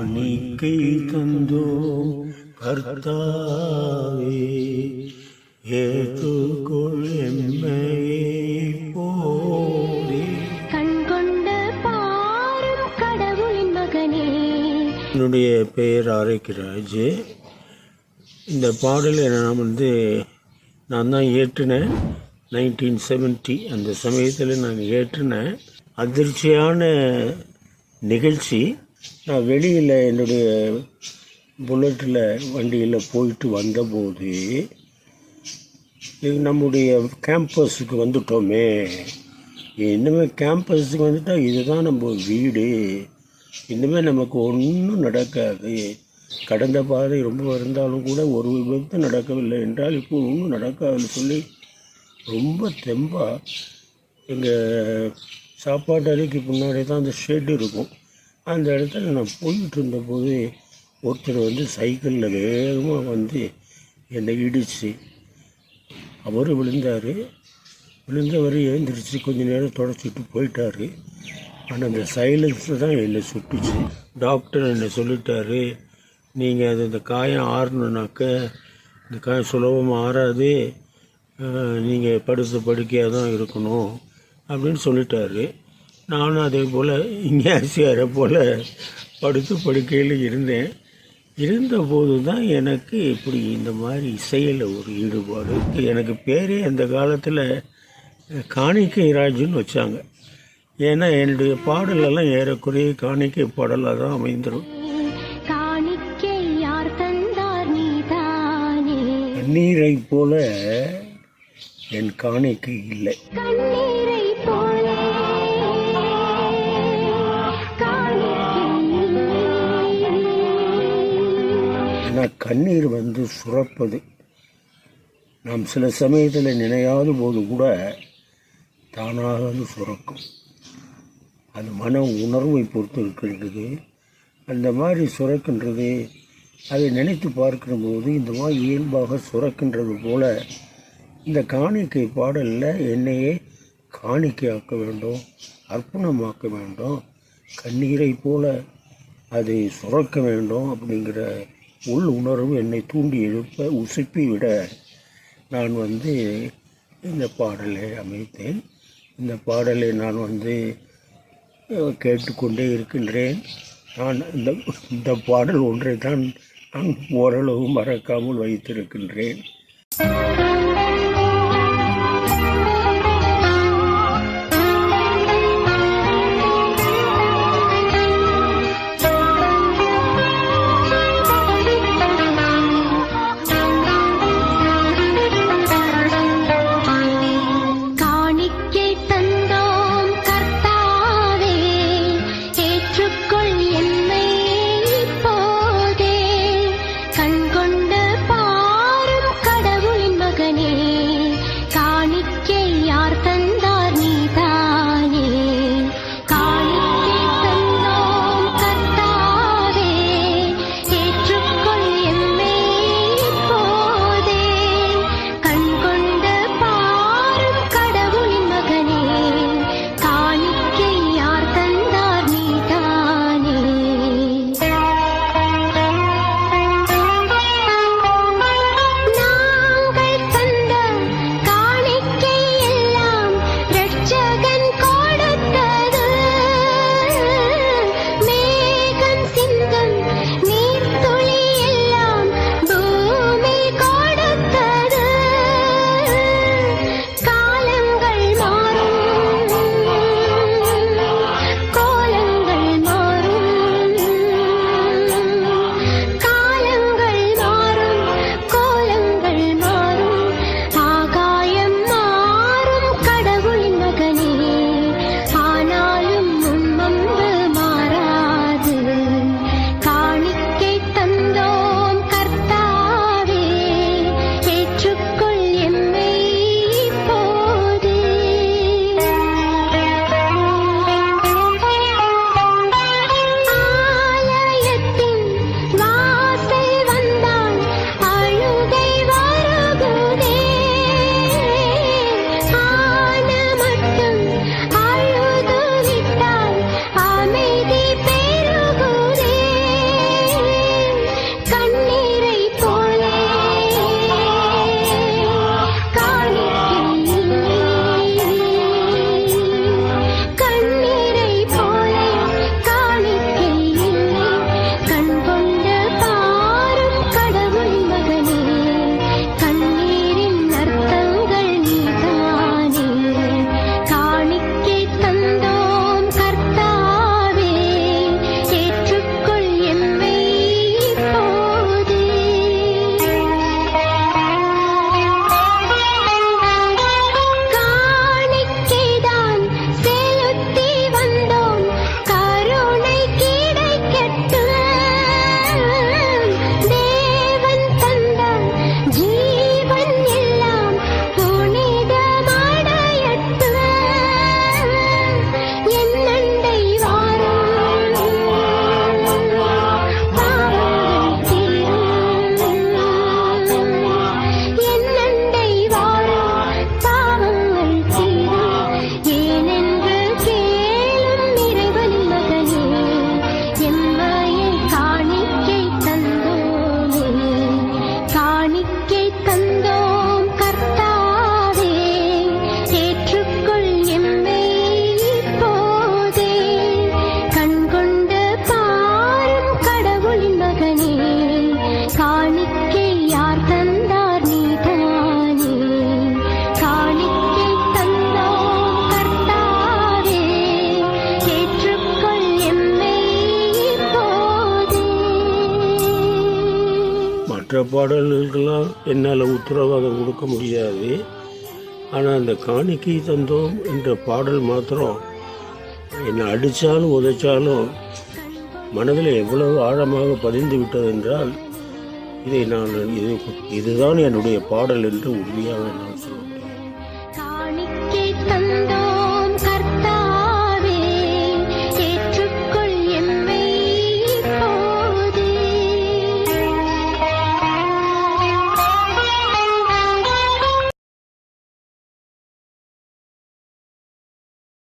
காணிக்கை தந்தோம். கர்த்தாவே ஏற்றுக்கொள் எம்மையே போரே கண்கொண்டு பாரும் கடவுளின் மகனே. என்னுடைய பெயர் ஆரோக்கியராஜ் இந்த பாடலை நான் வந்து நான் தான் ஏற்றினேன். நைன்டீன் செவன்ட்டி அந்த சமயத்தில் நான் ஏற்றினேன். அதிர்ச்சியான நிகழ்ச்சி. நான் வெளியில் என்னுடைய புல்லட்டில் வண்டியில் போயிட்டு வந்தபோது இது நம்முடைய கேம்பஸுக்கு வந்துட்டோமே. இனிமேல் கேம்பஸுக்கு வந்துட்டால் இதுதான் நம்ம வீடு. இனிமேல் நமக்கு ஒன்றும் நடக்காது. கடந்த பாதை ரொம்ப இருந்தாலும் கூட ஒரு விபத்து நடக்கவில்லை என்றால் இப்போ ஒன்றும் நடக்காதுன்னு சொல்லி ரொம்ப தெம்பாக எங்கள் சாப்பாட்டு அறைக்கு பின்னாடி தான் அந்த ஷெட் இருக்கும். அந்த இடத்துல நான் போயிட்டு இருந்தபோது ஒருத்தர் வந்து சைக்கிளில் வேகமாக வந்து என்னை இடிச்சு அவர் விழுந்தார். விழுந்தவர் எழுந்திரிச்சு கொஞ்ச நேரம் தொடச்சிட்டு போயிட்டாரு. ஆனால் அந்த சைலன்ஸு தான் என்னை சுட்டுச்சு. டாக்டர் என்னை சொல்லிட்டாரு நீங்கள் அது இந்த காயம் ஆறணுனாக்க இந்த காயம் சுலபமாக ஆறாது. நீங்கள் படுத்த படுக்கையாக தான் இருக்கணும். அப்படின்னு சொல்லிட்டாரு. நானும் அதே போல் இங்கேசியாரை போல் படுத்து படுக்கையில் இருந்தேன். இருந்தபோது தான் எனக்கு இப்படி இந்த மாதிரி இசையில் ஒரு ஈடுபாடு எனக்கு பேரே அந்த காலத்தில் காணிக்கை ராஜுன்னு வச்சாங்க. ஏன்னா என்னுடைய பாடலெல்லாம் ஏறக்குறைய காணிக்கை பாடலாக தான் அமைந்துடும் நீரை போல என் காணிக்கை இல்லை. ஆனால் கண்ணீர் வந்து சுரப்பது. நாம் சில சமயத்தில் நினையாத போது கூட தானாக அது சுரக்கும். அது மன உணர்வை பொறுத்து இருக்கின்றது அந்த மாதிரி சுரக்கின்றது. அதை நினைத்து பார்க்கிற போது இந்த மாதிரி இயல்பாக சுரக்கின்றது போல இந்த காணிக்கை பாடலில் என்னையே காணிக்கையாக்க வேண்டும் அர்ப்பணமாக்க வேண்டும். கண்ணீரை போல அதை சுரக்க வேண்டும் அப்படிங்கிற உள் உணர்வு என்னை தூண்டி எழுப்ப உசுப்பி விட நான் வந்து இந்த பாடலை அமைத்தேன். இந்த பாடலை நான் வந்து கேட்டுக்கொண்டே இருக்கின்றேன். நான் இந்த இந்த பாடல் ஒன்றை தான் நான் ஓரளவு மறக்காமல் வைத்திருக்கின்றேன். மற்ற பாடல்களுக்கெல்லாம் என்னால் உத்தரவாதம் கொடுக்க முடியாது. ஆனால் அந்த காணிக்கை தந்தோம் என்ற பாடல் மாத்திரம் என்னை அடித்தாலும் உதைச்சாலும் மனதில் எவ்வளவு ஆழமாக பதிந்து விட்டது என்றால் இதை நான் இது இதுதான் என்னுடைய பாடல் என்று உறுதியாக நான் சொல்ல